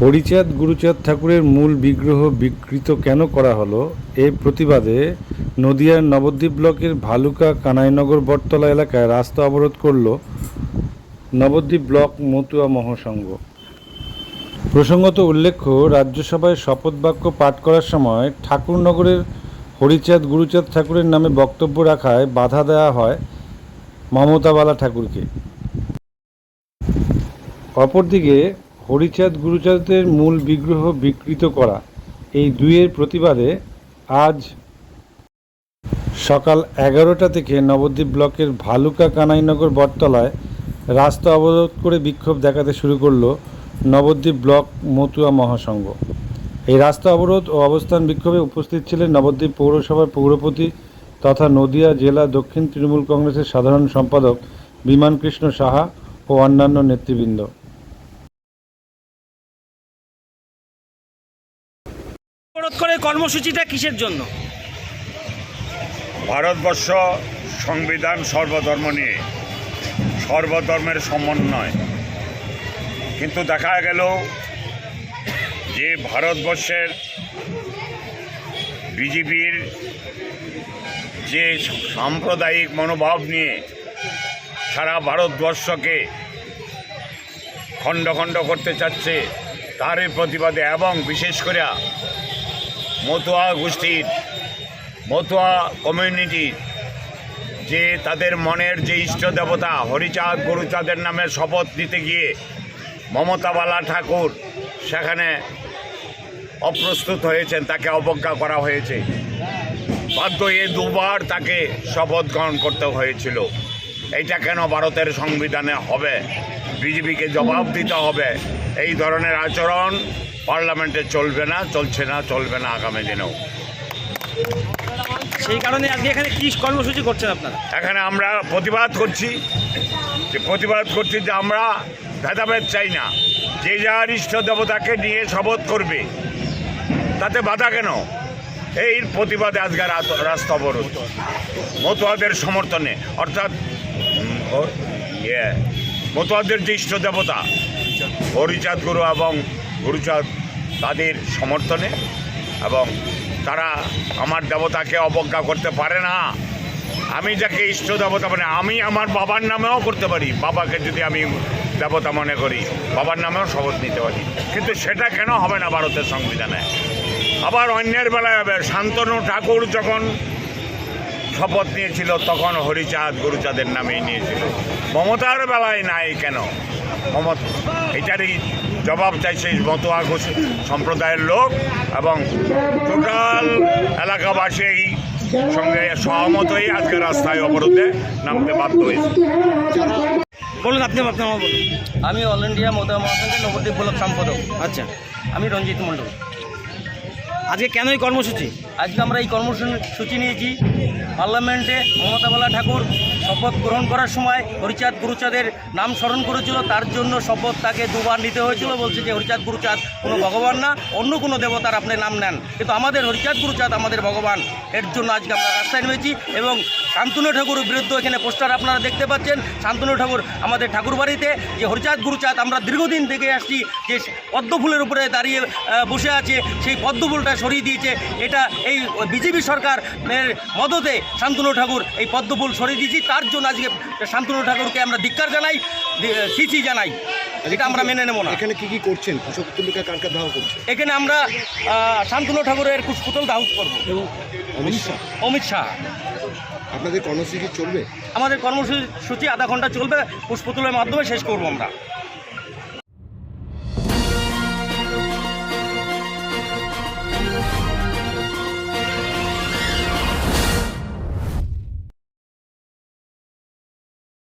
হরিচাঁদ গুরুচাঁদ ঠাকুরের মূল বিগ্রহ বিকৃত কেন করা হলো? এর প্রতিবাদে নদিয়ার নবদ্বীপ ব্লকের ভালুকা কানাইনগর বটতলা এলাকায় রাস্তা অবরোধ করল নবদ্বীপ ব্লক মতুয়া মহাসংঘ। প্রসঙ্গত উল্লেখ্য, রাজ্যসভায় শপথ বাক্য পাঠ করার সময় ঠাকুরনগরের হরিচাঁদ গুরুচাঁদ ঠাকুরের নামে বক্তব্য রাখায় বাধা দেওয়া হয় মমতাবালা ঠাকুরকে। অপরদিকে হরিচাঁদ গুরুচাঁদের মূল বিগ্রহ বিকৃত করা। এই দুইয়ের প্রতিবাদে আজ সকাল এগারোটা থেকে নবদ্বীপ ব্লকের ভালুকা কানাইনগর বটতলায় রাস্তা অবরোধ করে বিক্ষোভ দেখাতে শুরু করল নবদ্বীপ ব্লক মতুয়া মহাসংঘ। এই রাস্তা অবরোধ ও অবস্থান বিক্ষোভে উপস্থিত ছিলেন নবদ্বীপ পৌরসভার পৌরপতি তথা নদিয়া জেলা দক্ষিণ তৃণমূল কংগ্রেসের সাধারণ সম্পাদক বিমানকৃষ্ণ সাহা ও অন্যান্য নেতৃবৃন্দ। কর্মসূচিটা কিসের জন্য? ভারতবর্ষ সংবিধান সর্বধর্ম নিয়ে। সর্বধর্মের সমন্বয়। কিন্তু দেখা গেল যে ভারতবর্ষের বিজেপির যে সাম্প্রদায়িক মনোভাব নিয়ে সারা ভারতবর্ষকে খণ্ড খণ্ড করতে চাচ্ছে, তারই প্রতিবাদে এবং বিশেষ করে মতুয়া গোষ্ঠীর, মতুয়া কমিউনিটির যে তাদের মনের যে ইষ্ট দেবতা, হরিচাঁদ গুরুচাঁদের নামে শপথ দিতে গিয়ে মমতাবালা ঠাকুর সেখানে অপ্রস্তুত হয়েছেন, তাকে অবজ্ঞা করা হয়েছে। বাধ্য এ দুবার তাকে শপথ গ্রহণ করতে হয়েছিল। এইটা কেন ভারতের সংবিধানে হবে? বিজেপিকে জবাব দিতে হবে। এই ধরনের আচরণ পার্লামেন্টে চলবে না চলছে না চলবে না আগামী দিনেও। সেই কারণে আজকে এখানে কি কর্মসূচি করছেন আপনারা? এখানে আমরা প্রতিবাদ করছি। যে প্রতিবাদ করছি যে আমরা ভেদাভেদ চাই না। যে যার ইষ্ট দেবতাকে নিয়ে শপথ করবে তাতে বাধা কেন? এই প্রতিবাদে আজকে রাস্তা অবরোধ। মতুয়াদের সমর্থনে অর্থাৎ ইয়ে, মতুয়াদের যে ইষ্ট দেবতা হরিচাঁদ গুরু এবং গুরুচাঁদ তাদের সমর্থনে এবং তারা আমার দেবতাকে অবজ্ঞা করতে পারে না। আমি যাকে ইষ্ট দেবতা মানে আমি আমার বাবার নামেও করতে পারি। বাবাকে যদি আমি দেবতা মনে করি, বাবার নামেও শপথ নিতে পারি। কিন্তু সেটা কেন হবে না ভারতের সংবিধানে? আবার অন্যের বেলায় হবে। শান্তনু ঠাকুর যখন শপথ নিয়েছিল তখন হরিচাঁদ গুরুচাঁদের নামেই নিয়েছিল। মমতার বেলায় নাই কেন? মমত এটারই জবাব চাইছে মতুয়া ঘোষ সম্প্রদায়ের লোক এবং টোটাল এলাকাবাসী এই সঙ্গে সহমত হয়ে আজকে রাস্তায় অবরোধে নামতে বাধ্য হয়েছে। বলুন আপনি আপনার বলুন। আমি অল ইন্ডিয়া মোদা মহাসংঘের নবদ্বীপ ব্লক সম্পাদক। আচ্ছা। আমি রঞ্জিত মণ্ডল। আজকে কেন এই কর্মসূচি? আজকে আমরা এই কর্মসূচি নিয়েছি। পার্লামেন্টে মমতা বালা ঠাকুর শপথ গ্রহণ করার সময় হরিচাঁদ গুরুচাঁদের নাম স্মরণ করেছিল, তার জন্য শপথ তাকে দুবার নিতে হয়েছিল, বলছে যে হরিচাঁদ গুরুচাঁদ কোনো ভগবান না, অন্য কোনো দেবতার আপনি নাম নেন। কিন্তু আমাদের হরিচাঁদ গুরুচাঁদ আমাদের ভগবান, এর জন্য আজকে আমরা রাস্তায় নেমেছি এবং শান্তনু ঠাকুরের বিরুদ্ধে এখানে পোস্টার আপনারা দেখতে পাচ্ছেন। শান্তনু ঠাকুর আমাদের ঠাকুর বাড়িতে যে হরিচাঁদ গুরুচাঁদ, আমরা দীর্ঘদিন থেকে আসছি যে পদ্ম ফুলের উপরে দাঁড়িয়ে বসে আছে, সেই পদ্ম ফুলটা সরিয়ে দিয়েছে। এটা এই বিজেপি সরকার মদতে শান্তনু ঠাকুর এই পদ্ম ফুল সরিয়ে দিয়েছি। তার জন্য আজকে শান্তনু ঠাকুরকে আমরা ধিক্কার জানাই সিসি জানাই। এটা আমরা মেনে নেব না। এখানে কি কি করছেন? কৃষক তুলিকা কার কার দাহ করছে? এখানে আমরা শান্তনু ঠাকুরের কুশপুতল দাহ করব। অমিত শাহ। অমিত শাহ। আপনাদের কর্মসূচি চলবে? আমাদের কর্মসূচি আধা ঘণ্টা চলবে পুষ্পতুলের মাধ্যমে শেষ করব আমরা।